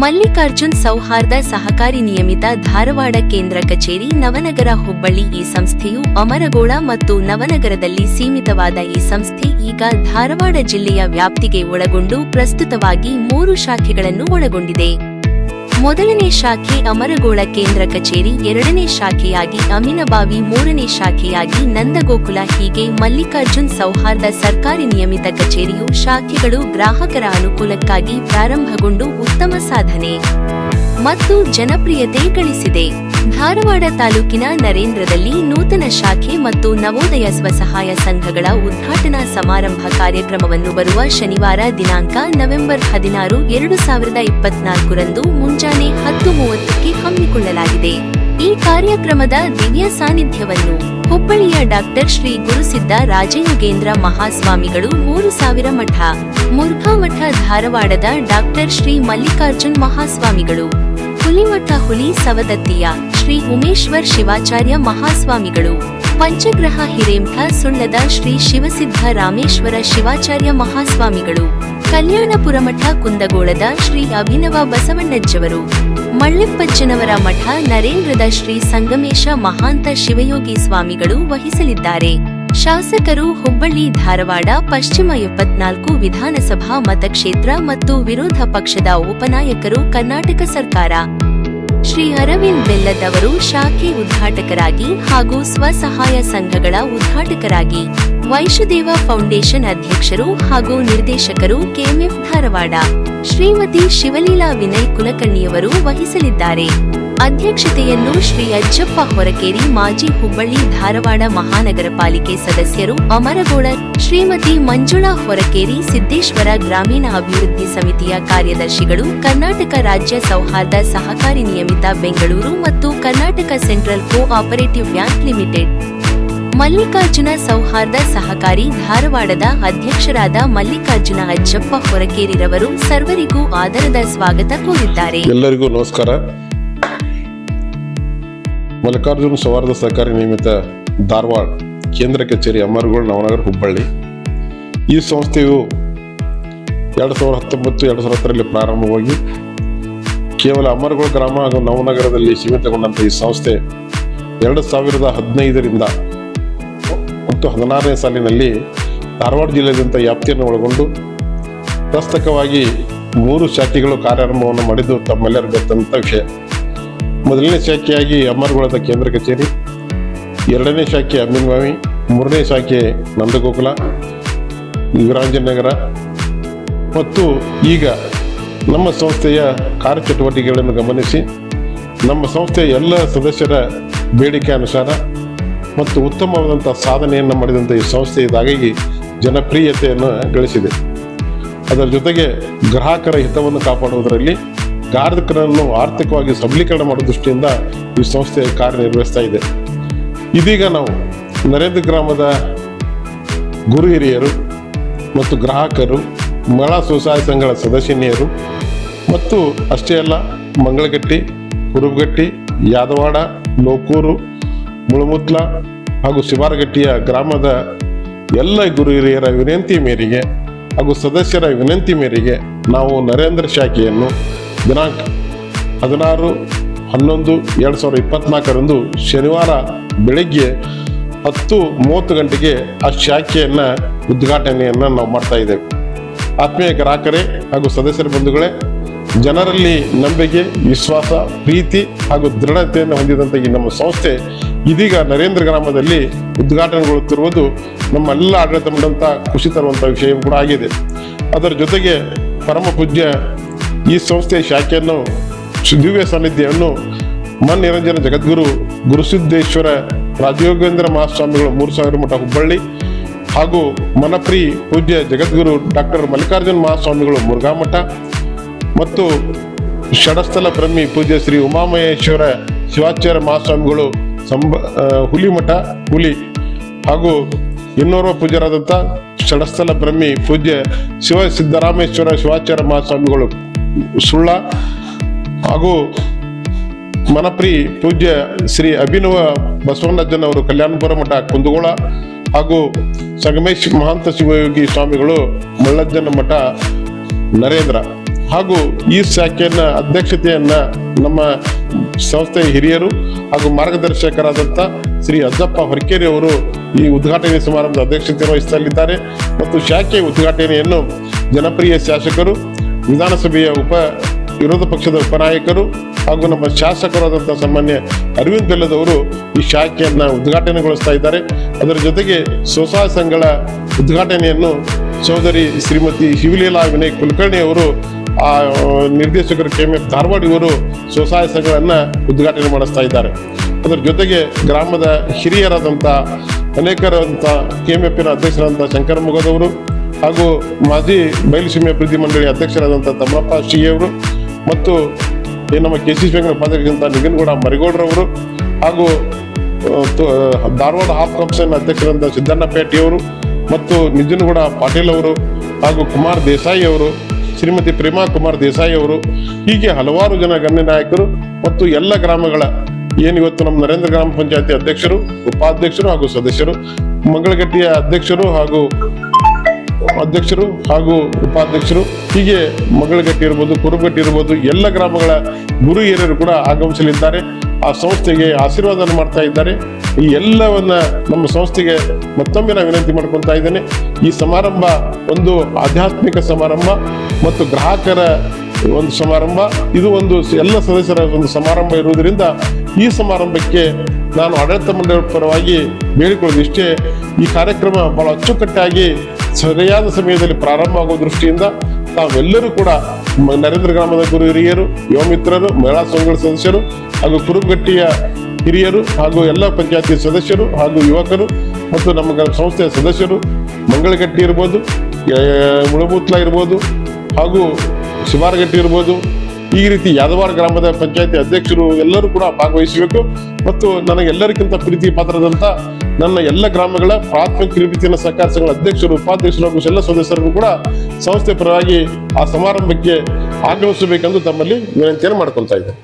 ಮಲ್ಲಿಕಾರ್ಜುನ್ ಸೌಹಾರ್ದ ಸಹಕಾರಿ ನಿಯಮಿತ ಧಾರವಾಡ ಕೇಂದ್ರ ಕಚೇರಿ ನವನಗರ ಹುಬ್ಬಳ್ಳಿ ಈ ಸಂಸ್ಥೆಯು ಅಮರಗೋಳ ಮತ್ತು ನವನಗರದಲ್ಲಿ ಸೀಮಿತವಾದ ಈ ಸಂಸ್ಥೆ ಈಗ ಧಾರವಾಡ ಜಿಲ್ಲೆಯ ವ್ಯಾಪ್ತಿಗೆ ಒಳಗೊಂಡು ಪ್ರಸ್ತುತವಾಗಿ ಮೂರು ಶಾಖೆಗಳನ್ನು ಒಳಗೊಂಡಿದೆ. ಮೊದಲನೇ ಶಾಖೆ ಅಮರಗೋಳ ಕೇಂದ್ರ ಕಚೇರಿ, ಎರಡನೇ ಶಾಖೆಯಾಗಿ ಅಮಿನಬಾವಿ, ಮೂರನೇ ಶಾಖೆಯಾಗಿ ನಂದಗೋಕುಲ, ಹೀಗೆ ಮಲ್ಲಿಕಾರ್ಜುನ್ ಸೌಹಾರ್ದ ಸರ್ಕಾರಿ ನಿಯಮಿತ ಕಚೇರಿಯು ಶಾಖೆಗಳು ಗ್ರಾಹಕರ ಅನುಕೂಲಕ್ಕಾಗಿ ಪ್ರಾರಂಭಗೊಂಡು ಉತ್ತಮ ಸಾಧನೆ. ಮತ್ತು ಜನಪ್ರಿಯತೆ ಗಳಿಸಿದೆ. ಧಾರವಾಡ ತಾಲೂಕಿನ ನರೇಂದ್ರದಲ್ಲಿ ನೂತನ ಶಾಖೆ ಮತ್ತು ನವೋದಯ ಸ್ವಸಹಾಯ ಸಂಘಗಳ ಉದ್ಘಾಟನಾ ಸಮಾರಂಭ ಕಾರ್ಯಕ್ರಮವನ್ನು ಬರುವ ಶನಿವಾರ ದಿನಾಂಕ ನವೆಂಬರ್ ಹದಿನಾರು, ಎರಡು ಸಾವಿರದ ಇಪ್ಪತ್ನಾಲ್ಕರಂದು ಮುಂಜಾನೆ ಹತ್ತು ಮೂವತ್ತಕ್ಕೆ ಹಮ್ಮಿಕೊಳ್ಳಲಾಗಿದೆ. ಈ ಕಾರ್ಯಕ್ರಮದ ದಿವ್ಯ ಸಾನ್ನಿಧ್ಯವನ್ನು ಹುಬ್ಬಳ್ಳಿಯ ಡಾಕ್ಟರ್ ಶ್ರೀ ಗುರುಸಿದ್ದ ರಾಜಯೋಗೇಂದ್ರ ಮಹಾಸ್ವಾಮಿಗಳು ಮೂರು ಸಾವಿರ ಮಠ, ಮುರುಘಾಮಠ ಧಾರವಾಡದ ಡಾಕ್ಟರ್ ಶ್ರೀ ಮಲ್ಲಿಕಾರ್ಜುನ್ ಮಹಾಸ್ವಾಮಿಗಳು ಹುಲಿಮಠ ಹುಲಿ ಸವದತ್ತಿಯ ಶ್ರೀ ಉಮೇಶ್ವರ್ ಶಿವಾಚಾರ್ಯ ಮಹಾಸ್ವಾಮಿಗಳು. ಪಂಚಗ್ರಹ ಹಿರೇಮಠ ಸುಳ್ಳದ ಶ್ರೀ ಶಿವಸಿದ್ಧ ರಾಮೇಶ್ವರ ಶಿವಾಚಾರ್ಯ ಮಹಾಸ್ವಾಮಿಗಳು. ಕಲ್ಯಾಣಪುರಮಠ ಕುಂದಗೋಳದ ಶ್ರೀ ಅಭಿನವ ಬಸವಣ್ಣಜ್ಜವರು. ಮಳ್ಳೆಪ್ಪಚ್ಚನವರ ಮಠ ನರೇಂದ್ರದ ಶ್ರೀ ಸಂಗಮೇಶ ಮಹಾಂತ ಶಿವಯೋಗಿ ಸ್ವಾಮಿಗಳು ವಹಿಸಲಿದ್ದಾರೆ. ಶಾಸಕರು ಹುಬ್ಬಳ್ಳಿ, ಧಾರವಾಡ, ಪಶ್ಚಿಮ ಎಪ್ಪತ್ನಾಲ್ಕು ವಿಧಾನಸಭಾ ಮತಕ್ಷೇತ್ರ ಮತ್ತು ವಿರೋಧ ಪಕ್ಷದ ಉಪನಾಯಕರು ಕರ್ನಾಟಕ ಸರ್ಕಾರ. ಶ್ರೀ ಅರವಿಂದ್ ಬೆಲ್ಲದವರು ಶಾಖೆ ಉದ್ಘಾಟಕರಾಗಿ ಹಾಗೂ ಸ್ವಸಹಾಯ ಸಂಘಗಳ ಉದ್ಘಾಟಕರಾಗಿ ವೈಶುದೇವ ಫೌಂಡೇಶನ್ ಅಧ್ಯಕ್ಷರು ಹಾಗೂ ನಿರ್ದೇಶಕರು ಕೆಎಂಎಫ್ ಧಾರವಾಡ ಶ್ರೀಮತಿ ಶಿವಲೀಲಾ ವಿನಯ್ ಕುಲಕರ್ಣಿಯವರು ವಹಿಸಲಿದ್ದಾರೆ. ಅಧ್ಯಕ್ಷತೆಯನ್ನು ಶ್ರೀ ಅಜ್ಜಪ್ಪ ಹೊರಕೇರಿ ಮಾಜಿ ಹುಬ್ಬಳ್ಳಿ ಧಾರವಾಡ ಮಹಾನಗರ ಪಾಲಿಕೆ ಸದಸ್ಯರು ಅಮರಗೋಳ ಶ್ರೀಮತಿ ಮಂಜುಳಾ ಹೊರಕೇರಿ, ಸಿದ್ದೇಶ್ವರ ಗ್ರಾಮೀಣ ಅಭಿವೃದ್ಧಿ ಸಮಿತಿಯ ಕಾರ್ಯದರ್ಶಿಗಳು, ಕರ್ನಾಟಕ ರಾಜ್ಯ ಸೌಹಾರ್ದ ಸಹಕಾರಿ ನಿಯಮಿತ ಬೆಂಗಳೂರು ಮತ್ತು Karnataka central co operative bank limited. Mallikarjuna ಸೌಹಾರ್ದ ಸಹಕಾರಿ ಧಾರವಾಡದ ಅಧ್ಯಕ್ಷರಾದ ಮಲ್ಲಿಕಾರ್ಜುನ ಅಜ್ಜಪ್ಪ ಹೊರಕೇರಿರವರು ಸರ್ವರಿಗೂ ಆದರದ ಸ್ವಾಗತ ಕೋರಿದ್ದಾರೆ. ಎಲ್ಲರಿಗೂ ನಮಸ್ಕಾರ. ಮಲ್ಲಿಕಾರ್ಜುನ ಸೌಹಾರ್ದ ಸಹಕಾರಿ ನಿಯಮಿತ ಧಾರವಾಡ ಕೇಂದ್ರ ಕಚೇರಿ ಅಮರಗೋಳ ನವನಗರ ಹುಬ್ಬಳ್ಳಿ. ಈ ಸಂಸ್ಥೆಯು ಎರಡು ಸಾವಿರದ ಹತ್ತೊಂಬತ್ತು, ಎರಡು ಸಾವಿರದ ಹತ್ತರಲ್ಲಿ ಪ್ರಾರಂಭವಾಗಿ ಕೇವಲ ಅಮರಗೋಳ ಗ್ರಾಮ ಹಾಗೂ ನವನಗರದಲ್ಲಿ ಸೀಮಿತಗೊಂಡಂಥ ಈ ಸಂಸ್ಥೆ ಎರಡು ಸಾವಿರದ ಹದಿನೈದರಿಂದ ಮತ್ತು ಹದಿನಾರನೇ ಸಾಲಿನಲ್ಲಿ ಧಾರವಾಡ ಜಿಲ್ಲೆಯಾದ್ಯಂತ ವ್ಯಾಪ್ತಿಯನ್ನು ಒಳಗೊಂಡು ಪ್ರಸ್ತಕವಾಗಿ ಮೂರು ಶಾಖೆಗಳು ಕಾರ್ಯಾರಂಭವನ್ನು ಮಾಡಿದ್ದು ತಮ್ಮೆಲ್ಲರಿಗೂ ಗೊತ್ತಂತ ವಿಷಯ. ಮೊದಲನೇ ಶಾಖೆಯಾಗಿ ಅಮ್ಮರಗೋಳದ ಕೇಂದ್ರ ಕಚೇರಿ, ಎರಡನೇ ಶಾಖೆ ಅಮ್ಮಿನವಾವಿ ಮೂರನೇ ಶಾಖೆ ನಂದಗೋಕುಲ ವೀರಾಂಜನಗರ ಮತ್ತು ಈಗ ನಮ್ಮ ಸಂಸ್ಥೆಯ ಕಾರ್ಯಚಟುವಟಿಕೆಗಳನ್ನು ಗಮನಿಸಿ, ನಮ್ಮ ಸಂಸ್ಥೆಯ ಎಲ್ಲ ಸದಸ್ಯರ ಬೇಡಿಕೆ ಅನುಸಾರ ಮತ್ತು ಉತ್ತಮವಾದಂಥ ಸಾಧನೆಯನ್ನು ಮಾಡಿದಂಥ ಈ ಸಂಸ್ಥೆ ಇದಾಗಿ ಜನಪ್ರಿಯತೆಯನ್ನು ಗಳಿಸಿದೆ. ಅದರ ಜೊತೆಗೆ ಗ್ರಾಹಕರ ಹಿತವನ್ನು ಕಾಪಾಡುವುದರಲ್ಲಿ ಗ್ರಾಹಕರನ್ನು ಆರ್ಥಿಕವಾಗಿ ಸಬಲೀಕರಣ ಮಾಡೋ ದೃಷ್ಟಿಯಿಂದ ಈ ಸಂಸ್ಥೆ ಕಾರ್ಯನಿರ್ವಹಿಸ್ತಾ ಇದೆ. ಇದೀಗ ನಾವು ನರೇಂದ್ರ ಗ್ರಾಮದ ಗುರು ಹಿರಿಯರು ಮತ್ತು ಗ್ರಾಹಕರು, ಮಹಿಳಾ ಸ್ವಸಹಾಯ ಸಂಘಗಳ ಸದಸ್ಯನಿಯರು ಮತ್ತು ಅಷ್ಟೇ ಅಲ್ಲ ಮಂಗಳಗಟ್ಟಿ, ಕುರುಬಗಟ್ಟಿ, ಯಾದವಾಡ, ಲೋಕೂರು, ಮುಳುಮುತ್ಲ ಹಾಗೂ ಶಿವಾರಗಟ್ಟಿಯ ಗ್ರಾಮದ ಎಲ್ಲ ಗುರು ಹಿರಿಯರ ವಿನಂತಿ ಮೇರೆಗೆ ಹಾಗೂ ಸದಸ್ಯರ ವಿನಂತಿ ಮೇರೆಗೆ ನಾವು ನರೇಂದ್ರ ಶಾಖೆಯನ್ನು ದಿನಾಂಕ ಹದಿನಾರು, ಹನ್ನೊಂದು, ಎರಡು ಸಾವಿರದ ಇಪ್ಪತ್ನಾಲ್ಕರಂದು ಶನಿವಾರ ಬೆಳಗ್ಗೆ ಹತ್ತು ಮೂವತ್ತು ಗಂಟೆಗೆ ಆ ಶಾಖೆಯನ್ನು, ಉದ್ಘಾಟನೆಯನ್ನು ನಾವು ಮಾಡ್ತಾ ಇದ್ದೇವೆ. ಆತ್ಮೀಯ ಗ್ರಾಹಕರೇ ಹಾಗೂ ಸದಸ್ಯರ ಬಂಧುಗಳೇ, ಜನರಲ್ಲಿ ನಂಬಿಕೆ, ವಿಶ್ವಾಸ, ಪ್ರೀತಿ ಹಾಗೂ ದೃಢತೆಯನ್ನು ಹೊಂದಿದಂಥ ಈ ನಮ್ಮ ಸಂಸ್ಥೆ ಇದೀಗ ನರೇಂದ್ರ ಗ್ರಾಮದಲ್ಲಿ ಉದ್ಘಾಟನೆಗೊಳ್ಳುತ್ತಿರುವುದು ನಮ್ಮೆಲ್ಲ ಆಡಳಿತ ಮಂಡಂಥ ಖುಷಿ ತರುವಂಥ ವಿಷಯ ಕೂಡ ಆಗಿದೆ. ಅದರ ಜೊತೆಗೆ ಪರಮ ಪೂಜ್ಯ ಈ ಸಂಸ್ಥೆಯ ಶಾಖೆಯನ್ನು ದಿವ್ಯ ಸಾನ್ನಿಧ್ಯವನ್ನು ಮನ್ ನಿರಂಜನ ಜಗದ್ಗುರು ಗುರುಸಿದ್ದೇಶ್ವರ ರಾಜಯೋಗೇಂದ್ರ ಮಹಾಸ್ವಾಮಿಗಳು ಮೂರು ಸಾವಿರ ಮಠ ಹುಬ್ಬಳ್ಳಿ ಹಾಗೂ ಮನಪ್ರಿ ಪೂಜ್ಯ ಜಗದ್ಗುರು ಡಾಕ್ಟರ್ ಮಲ್ಲಿಕಾರ್ಜುನ ಮಹಾಸ್ವಾಮಿಗಳು ಮುರುಘಾಮಠ ಮತ್ತು ಷಡಸ್ಥಲ ಬ್ರಹ್ಮಿ ಪೂಜ್ಯ ಶ್ರೀ ಉಮಾಮಹೇಶ್ವರ ಶಿವಾಚಾರ್ಯ ಮಹಾಸ್ವಾಮಿಗಳು ಸಂಬ ಹುಲಿಮಠ ಹುಲಿ ಹಾಗೂ ಇನ್ನೋರ್ವ ಪೂಜ್ಯರಾದಂಥ ಷಡಸ್ಥಲ ಬ್ರಹ್ಮಿ ಪೂಜ್ಯ ಶಿವ ಸಿದ್ದರಾಮೇಶ್ವರ ಶಿವಾಚಾರ್ಯ ಮಹಾಸ್ವಾಮಿಗಳು ಸುಳ್ಳ ಹಾಗೂ ಮನಪ್ರಿ ಪೂಜ್ಯ ಶ್ರೀ ಅಭಿನವ ಬಸವಣ್ಣಜ್ಜನವರು ಕಲ್ಯಾಣಪುರ ಮಠ ಕುಂದಗೋಳ ಹಾಗೂ ಸಂಗಮೇಶ್ ಮಹಾಂತ ಶಿವಯೋಗಿ ಸ್ವಾಮಿಗಳು ಮಳ್ಳಜ್ಜನ ಮಠ ನರೇಂದ್ರ ಹಾಗೂ ಈ ಶಾಖೆಯನ್ನ ಅಧ್ಯಕ್ಷತೆಯನ್ನ ನಮ್ಮ ಸಂಸ್ಥೆಯ ಹಿರಿಯರು ಹಾಗೂ ಮಾರ್ಗದರ್ಶಕರಾದಂಥ ಶ್ರೀ ಅಜ್ಜಪ್ಪ ಹೊರಕೇರಿ ಅವರು ಈ ಉದ್ಘಾಟನೆ ಸಮಾರಂಭದ ಅಧ್ಯಕ್ಷತೆ ವಹಿಸಲಿದ್ದಾರೆ. ಮತ್ತು ಶಾಖೆ ಉದ್ಘಾಟನೆಯನ್ನು ಜನಪ್ರಿಯ ಶಾಸಕರು ವಿಧಾನಸಭೆಯ ಉಪ ವಿರೋಧ ಪಕ್ಷದ ಉಪನಾಯಕರು ಹಾಗೂ ನಮ್ಮ ಶಾಸಕರಾದಂಥ ಸಾಮಾನ್ಯ ಅರವಿಂದ್ ಬೆಲ್ಲದವರು ಈ ಶಾಖೆಯನ್ನು ಉದ್ಘಾಟನೆಗೊಳಿಸ್ತಾ ಇದ್ದಾರೆ. ಅದರ ಜೊತೆಗೆ ಸ್ವಸಹಾಯ ಸಂಘಗಳ ಉದ್ಘಾಟನೆಯನ್ನು ಸೋದರಿ ಶ್ರೀಮತಿ ಶಿವಲೀಲಾ ವಿನಯ್ ಕುಲಕರ್ಣಿ ಅವರು, ಆ, ನಿರ್ದೇಶಕರು ಕೆ ಎಂ ಎಫ್ ಧಾರವಾಡ ಇವರು ಸ್ವಸಹಾಯ ಸಂಘಗಳನ್ನು ಉದ್ಘಾಟನೆ ಮಾಡಿಸ್ತಾ ಇದ್ದಾರೆ. ಅದರ ಜೊತೆಗೆ ಗ್ರಾಮದ ಹಿರಿಯರಾದಂಥ ಅನೇಕರಾದಂಥ ಕೆ ಎಂ ಎಫ್ನ ಅಧ್ಯಕ್ಷರಾದಂಥ ಶಂಕರ ಮುಗದವರು ಹಾಗೂ ಮಾಜಿ ಬಯಲುಸೀಮೆ ಅಭಿವೃದ್ಧಿ ಮಂಡಳಿ ಅಧ್ಯಕ್ಷರಾದಂಥ ತಮ್ಮಪ್ಪ ಅವರು ಮತ್ತು ನಮ್ಮ ಕೆ ಸಿ ಬೆಂಗಳ ಉಪಾಧ್ಯಕ್ಷರಂತ ನಿಗನ್ಗೌಡ ಮರಿಗೌಡ್ರವರು ಹಾಗೂ ಧಾರವಾಡ ಹಾಫ್ ಕಂಪ್ಸನ್ ಅಧ್ಯಕ್ಷರಾದ ಸಿದ್ದಣ್ಣ ಪೇಟೆಯವರು ಮತ್ತು ನಿಜನಗೌಡ ಪಾಟೀಲ್ ಅವರು ಹಾಗೂ ಕುಮಾರ್ ದೇಸಾಯಿ ಅವರು, ಶ್ರೀಮತಿ ಪ್ರೇಮಾ ಕುಮಾರ್ ದೇಸಾಯಿ ಅವರು, ಹೀಗೆ ಹಲವಾರು ಜನ ಗಣ್ಯ ನಾಯಕರು ಮತ್ತು ಎಲ್ಲ ಗ್ರಾಮಗಳ ಏನು ಇವತ್ತು ನಮ್ಮ ನರೇಂದ್ರ ಗ್ರಾಮ ಪಂಚಾಯತಿ ಅಧ್ಯಕ್ಷರು, ಉಪಾಧ್ಯಕ್ಷರು ಹಾಗೂ ಸದಸ್ಯರು, ಮಂಗಳಗಟ್ಟಿಯ ಅಧ್ಯಕ್ಷರು ಹಾಗೂ ಅಧ್ಯಕ್ಷರು ಹಾಗೂ ಉಪಾಧ್ಯಕ್ಷರು, ಹೀಗೆ ಮಗಳಗಟ್ಟಿ ಇರ್ಬೋದು ಕುರುಬಗಟ್ಟಿ ಇರ್ಬೋದು, ಎಲ್ಲ ಗ್ರಾಮಗಳ ಗುರು ಹಿರಿಯರು ಕೂಡ ಆಗಮಿಸಲಿದ್ದಾರೆ. ಆ ಸಂಸ್ಥೆಗೆ ಆಶೀರ್ವಾದ ಮಾಡ್ತಾ ಇದ್ದಾರೆ. ಈ ಎಲ್ಲವನ್ನ ನಮ್ಮ ಸಂಸ್ಥೆಗೆ ಮತ್ತೊಮ್ಮೆ ನಾನು ವಿನಂತಿ ಮಾಡ್ಕೊತಾ ಇದ್ದೇನೆ. ಈ ಸಮಾರಂಭ ಒಂದು ಆಧ್ಯಾತ್ಮಿಕ ಸಮಾರಂಭ ಮತ್ತು ಗ್ರಾಹಕರ ಒಂದು ಸಮಾರಂಭ. ಇದು ಒಂದು ಎಲ್ಲ ಸದಸ್ಯರ ಒಂದು ಸಮಾರಂಭ ಇರುವುದರಿಂದ ಈ ಸಮಾರಂಭಕ್ಕೆ ನಾನು ಆಡಳಿತ ಮಂಡಳಿ ಪರವಾಗಿ ಬೇಡಿಕೊಳ್ಳೋದು ಇಷ್ಟೇ ಈ ಕಾರ್ಯಕ್ರಮ ಬಹಳ ಅಚ್ಚುಕಟ್ಟಾಗಿ ಸರಿಯಾದ ಸಮಯದಲ್ಲಿ ಪ್ರಾರಂಭ ಆಗುವ ದೃಷ್ಟಿಯಿಂದ ತಾವೆಲ್ಲರೂ ಕೂಡ ನರೇಂದ್ರ ಗ್ರಾಮದ ಗುರು ಹಿರಿಯರು, ಯುವ ಮಿತ್ರರು, ಮಹಿಳಾ ಸಂಘಗಳ ಸದಸ್ಯರು ಹಾಗೂ ಕುರುಬಗಟ್ಟಿಯ ಹಿರಿಯರು ಹಾಗೂ ಎಲ್ಲ ಪಂಚಾಯತಿ ಸದಸ್ಯರು ಹಾಗೂ ಯುವಕರು ಮತ್ತು ನಮ್ಮ ಸಂಸ್ಥೆಯ ಸದಸ್ಯರು, ಮಂಗಳಗಟ್ಟಿ ಇರ್ಬೋದು ಮುಳಬೂತ್ಲ ಇರ್ಬೋದು ಹಾಗೂ ಶಿವಾರಗಟ್ಟಿ ಇರ್ಬೋದು ಈ ರೀತಿ ಯಾದವಾರ ಗ್ರಾಮದ ಪಂಚಾಯತಿ ಅಧ್ಯಕ್ಷರು ಎಲ್ಲರೂ ಕೂಡ ಭಾಗವಹಿಸಬೇಕು. ಮತ್ತು ನನಗೆಲ್ಲರಿಗಿಂತ ಪ್ರೀತಿ ಪಾತ್ರದಂತ ನನ್ನ ಎಲ್ಲ ಗ್ರಾಮಗಳ ಪ್ರಾಥಮಿಕ ಕಿರುಬಿತ್ತಿನ ಸಹಕಾರ ಸಂಘಗಳ ಅಧ್ಯಕ್ಷರು, ಉಪಾಧ್ಯಕ್ಷರು ಹಾಗೂ ಎಲ್ಲ ಸದಸ್ಯರಿಗೂ ಕೂಡ ಸಂಸ್ಥೆ ಪರವಾಗಿ ಆ ಸಮಾರಂಭಕ್ಕೆ ಆಗಮಿಸಬೇಕೆಂದು ತಮ್ಮಲ್ಲಿ ವಿನಂತಿಯನ್ನು ಮಾಡ್ಕೊಳ್ತಾ ಇದ್ದೇನೆ.